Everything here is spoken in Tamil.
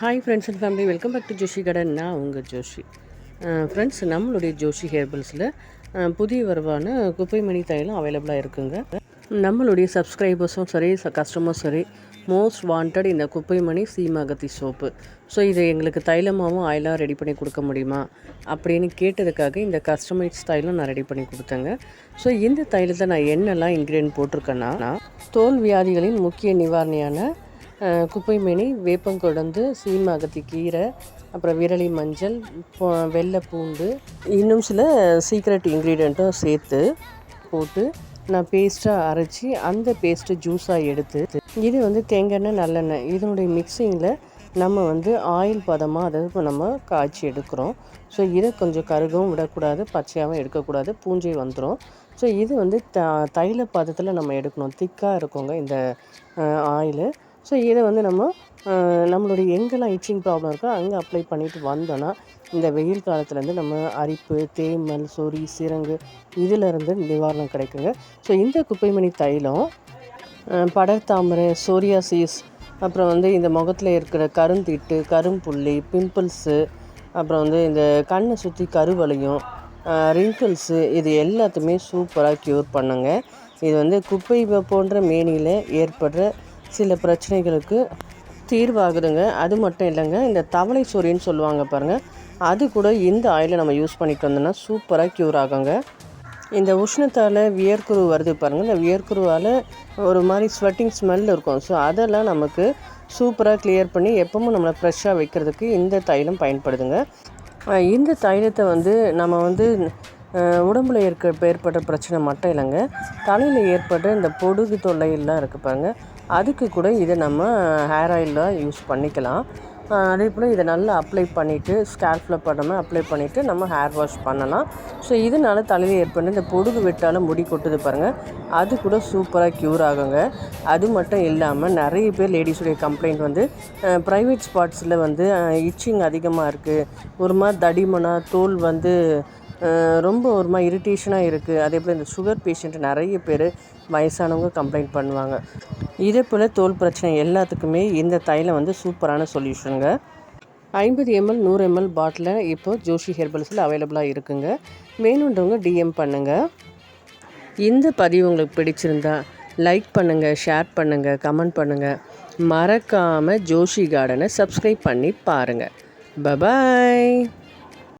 Hi friends and family welcome back to Joshi கடன் நான் உங்கள் ஜோஷி. ஃப்ரெண்ட்ஸ் நம்மளுடைய ஜோஷி ஹேர்பல்ஸில் புதிய வரவான குப்பைமணி தைலம் அவைலபிளாக இருக்குங்க. நம்மளுடைய சப்ஸ்கிரைபர்ஸும் சரி கஸ்டமர்ஸும் சரி மோஸ்ட் வாண்டட் இந்த குப்பைமணி சீமாகத்தி சோப்பு ஸோ இதை எங்களுக்கு தைலமாகவும் ஆயிலாக ரெடி பண்ணி கொடுக்க முடியுமா? அப்படின்னு கேட்டதுக்காக இந்த கஸ்டமைஸ் தைலம் நான் ரெடி பண்ணி கொடுத்தேங்க. ஸோ இந்த தைலத்தை நான் என்னெல்லாம் இன்க்ரீடியன்ட் போட்டிருக்கேன்னா தோல் வியாதிகளின் முக்கிய நிவாரணியான குப்பைமேனி வேப்பங்குழந்து சீமகத்தி கீரை அப்புறம் விரலி மஞ்சள் வெள்ளை பூண்டு. இன்னும் சில சீக்ரெட் இன்க்ரீடியண்ட்டும் சேர்த்து போட்டு நான் பேஸ்ட்டாக அரைச்சி அந்த பேஸ்ட்டு ஜூஸாக எடுத்து இது வந்து தேங்காய் நல்லெண்ணெய். இதனுடைய மிக்சிங்கில் நம்ம வந்து ஆயில் பதமாக அதை நம்ம காய்ச்சி எடுக்கிறோம். ஸோ இதை கொஞ்சம் கருகவும் விடக்கூடாது பச்சையாகவும் எடுக்கக்கூடாது பூஞ்சை வந்துடும் ஸோ இது வந்து த தைல பதத்தில் நம்ம எடுக்கணும். திக்காக இருக்குங்க இந்த ஆயிலு ஸோ இதை வந்து நம்ம நம்மளுடைய எங்கெல்லாம் இச்சிங் ப்ராப்ளம் இருக்கோ அங்கே அப்ளை பண்ணிட்டு வந்தோன்னா இந்த வெயில் காலத்துலேருந்து நம்ம அரிப்பு தேமல் சொறி சிரங்கு இதிலிருந்து நிவாரணம் கிடைக்குங்க. ஸோ இந்த குப்பைமணி தைலம் படர்தாமரை சோரியாசிஸ் அப்புறம் வந்து இந்த முகத்தில் இருக்கிற கருந்திட்டு கரும்புள்ளி பிம்பிள்ஸு அப்புறம் வந்து இந்த கண்ணை சுற்றி கருவலையும் ரிங்கிள்ஸு இது எல்லாத்தையுமே சூப்பராக க்யூர் பண்ணுங்க. இது வந்து குப்பை போன்ற மேனியில் ஏற்படுற சில பிரச்சனைகளுக்கு தீர்வாகுதுங்க. அது மட்டும் இல்லைங்க இந்த தவளை சொறின்னு சொல்லுவாங்க பாருங்கள் அது கூட இந்த ஆயிலை நம்ம யூஸ் பண்ணிட்டு வந்தோம்னா சூப்பராக க்யூர் ஆகுங்க. இந்த உஷ்ணத்தால் வியர்க்குரு வருது பாருங்கள் இந்த வியர்க்குருவால் ஒரு மாதிரி ஸ்வெட்டிங் ஸ்மெல் இருக்கும். ஸோ அதெல்லாம் நமக்கு சூப்பராக கிளியர் பண்ணி எப்பவும் நம்மளை ஃப்ரெஷ்ஷாக வைக்கிறதுக்கு இந்த தைலம் பயன்படுதுங்க. இந்த தைலத்தை வந்து நம்ம வந்து உடம்புல இருக்க ஏற்பட்ட பிரச்சனை மட்டும் இல்லைங்க. தலையில் ஏற்பட்ட இந்த பொடுகு தொல்லையெல்லாம் இருக்குது பாருங்க. அதுக்கு கூட இதை நம்ம ஹேர் ஆயிலாக யூஸ் பண்ணிக்கலாம். அதே போல் இதை நல்லா அப்ளை பண்ணிவிட்டு ஸ்கேல்ஃபில் படாமல் அப்ளை பண்ணிவிட்டு நம்ம ஹேர் வாஷ் பண்ணலாம். ஸோ இதனால் தலையில் ஏற்பட்டு இந்த பொடுகு விட்டாலும் முடி கொட்டுது பாருங்கள் அது கூட சூப்பராக க்யூர் ஆகுங்க. அது மட்டும் இல்லாமல் நிறைய பேர் லேடிஸுடைய கம்ப்ளைண்ட் வந்து ப்ரைவேட் ஸ்பாட்ஸில் வந்து இச்சிங் அதிகமாக இருக்குது ஒரு மாதிரி தடிமனாக தோல் வந்து ரொம்ப ஒரு மாதிரி இரிட்டேஷனாக இருக்குது அதே போல் இந்த சுகர் பேஷண்ட் நிறைய பேர் வயசானவங்க கம்ப்ளைண்ட் பண்ணுவாங்க. இதே போல் தோல் பிரச்சனை எல்லாத்துக்குமே இந்த தைலம் வந்து சூப்பரான சொல்யூஷனுங்க ஐம்பது எம்எல் நூறு எம்எல் பாட்டிலில் இப்போது ஜோஷி ஹெர்பல்ஸில் அவைலபிளாக இருக்குங்க. வேணுன்றவங்க டிஎம் பண்ணுங்கள் இந்த பதிவு உங்களுக்கு பிடிச்சிருந்தா லைக் பண்ணுங்கள் ஷேர் பண்ணுங்கள் கமெண்ட் பண்ணுங்கள் மறக்காமல் ஜோஷி கார்டனை சப்ஸ்கிரைப் பண்ணி பாருங்கள் பபாய்